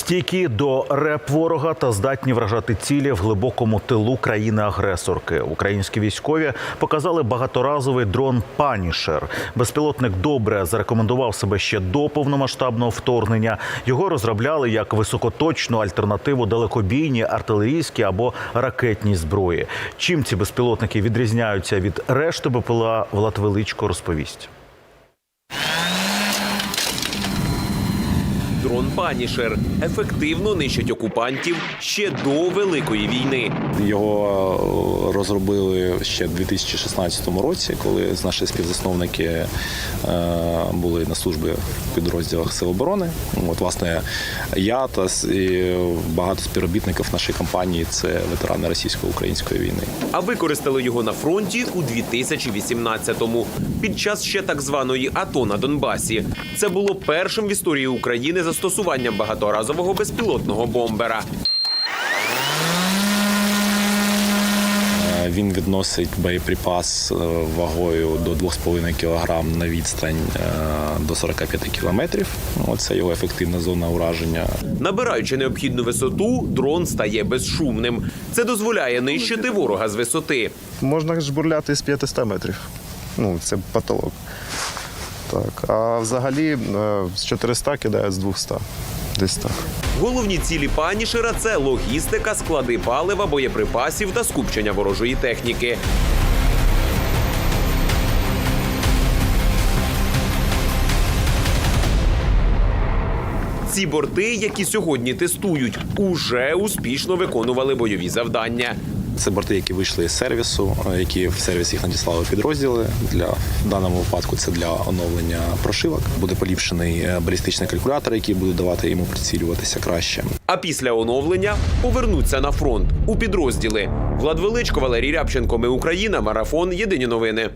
Стійкі до реп ворога та здатні вражати цілі в глибокому тилу країни-агресорки. Українські військові показали багаторазовий дрон Панішер. Безпілотник добре зарекомендував себе ще до повномасштабного вторгнення. Його розробляли як високоточну альтернативу далекобійній, артилерійській або ракетній зброї. Чим ці безпілотники відрізняються від решти БПЛА, Влад Величко розповість. Дрон Панішер ефективно нищить окупантів ще до Великої війни. Його е, розробили ще в 2016 році, коли наші співзасновники е, були на службі в підрозділах Сил оборони. От, власне, я та багато співробітників нашої компанії це ветерани російсько-української війни. А використали його на фронті у 2018-му під час ще так званої АТО на Донбасі. Це було першим в історії України застосуванням багаторазового безпілотного бомбера. Він відносить боєприпас е, вагою до 2,5 кг на відстань е, до 45 км. Це його ефективна зона ураження. Набираючи необхідну висоту, дрон стає безшумним. Це дозволяє нищити ворога з висоти. Можна жбурляти з 500 метрів. Ну, це потолок. Так. А взагалі е, з 400 кидає з 200. Десь так. Головні цілі панішера це логістика, склади палива, боєприпасів та скупчення ворожої техніки. Ці борти, які сьогодні тестують, уже успішно виконували бойові завдання. Це борти, які вийшли з сервісу, е, які в сервіс їх надіслали підрозділи. Для в даному випадку це для оновлення прошивок. Буде поліпшений е, балістичний калькулятор, який буде давати йому прицілюватися краще. А після оновлення повернуться на фронт у підрозділи. Влад Величко, Валерій Рябченко. Ми Україна. Марафон. Єдині новини.